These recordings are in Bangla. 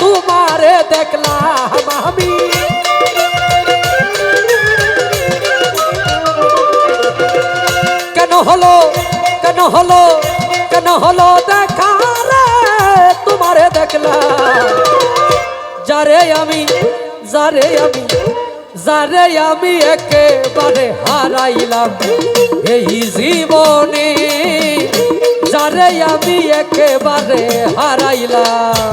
তোমারে দেখলাম আমি। কেন হলো কেন হলো কেন হলো দেখা তোমারে দেখলাম। যারে আমি যারে আমি যারে আমি একেবারে হারাইলাম এই জীবনে। যারে আমি একেবারে হারাইলাম।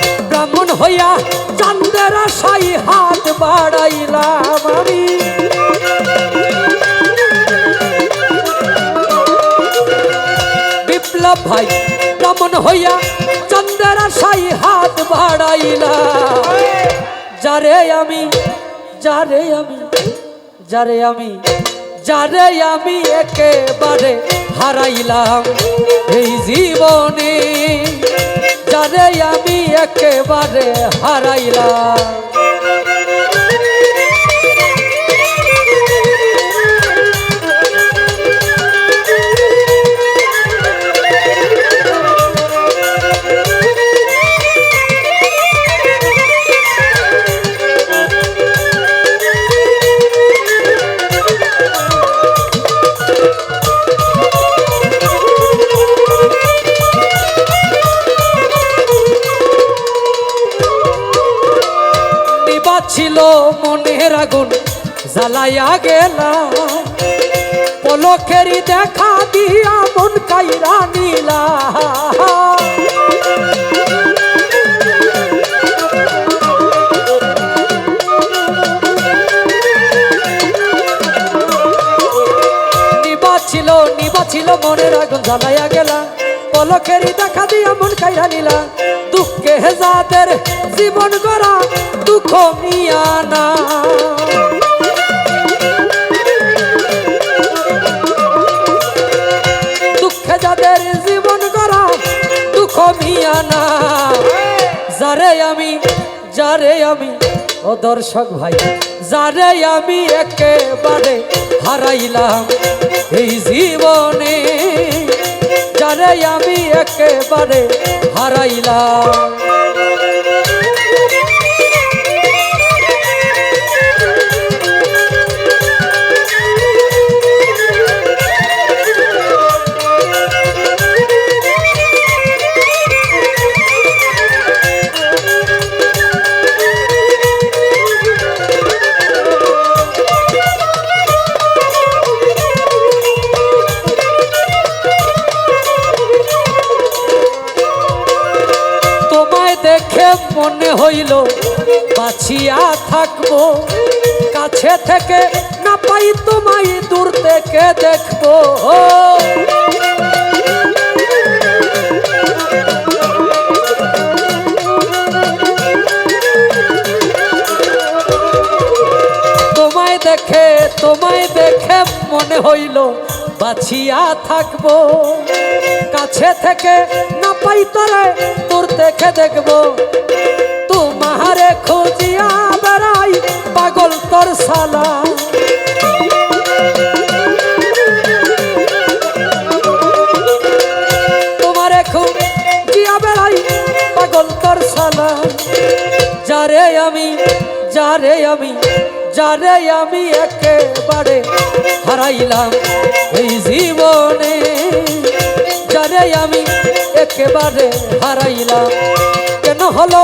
ব্রাহ্মণ হইয়া চান্দের আশাই হাত বাড়াইলাম আমি বিপ্লব ভাই ব্রাহ্মণ হইয়া চন্দ্রের আশাই হাত বাড়াইলাম যারে আমি যারে আমি যারে আমি যারে আমি একেবারে হারাইলাম এই জীবনে। একেবারে হারাইলাম। ছিল মনের আগুন, জ্বালাইয়া গেলা পলকেরই দেখা দিয়া মন কাইরা নিলা। ছিল নিবা ছিল মনের আগুন, জ্বালাইয়া গেলা পলকেরই দেখা দিয়া মন কাইরা নিলা। দুঃখে যাদের জীবন গড়া দুঃখ মিয়া না দুঃখে যাদের জীবন গড়া দুঃখ মিয়া না যারে আমি যারে আমি, ও দর্শক ভাই, যারে আমি একেবারে হারাইলাম এই জীবনে, যারে আমি একেবারে হারাইলাম। হইল বাঁচিয়া থাকব। কাছে থেকে না পাই তোমায়, দূর থেকে দেখব। তোমায় দেখে তোমায় দেখে মনে হইল বাঁচিয়া থাকব। কাছে থেকে না পাই তোরে, দূর থেকে দেখব। তোমারে খুঁজিয়া বেড়াই পাগল তোর সালা তোমারে খুঁজিয়া বেড়াই পাগল তোর সালা যারে আমি যারে আমি যারে আমি একেবারে হারাইলাম এই জীবনে। যারে আমি একেবারে হারাইলাম, কেন হলো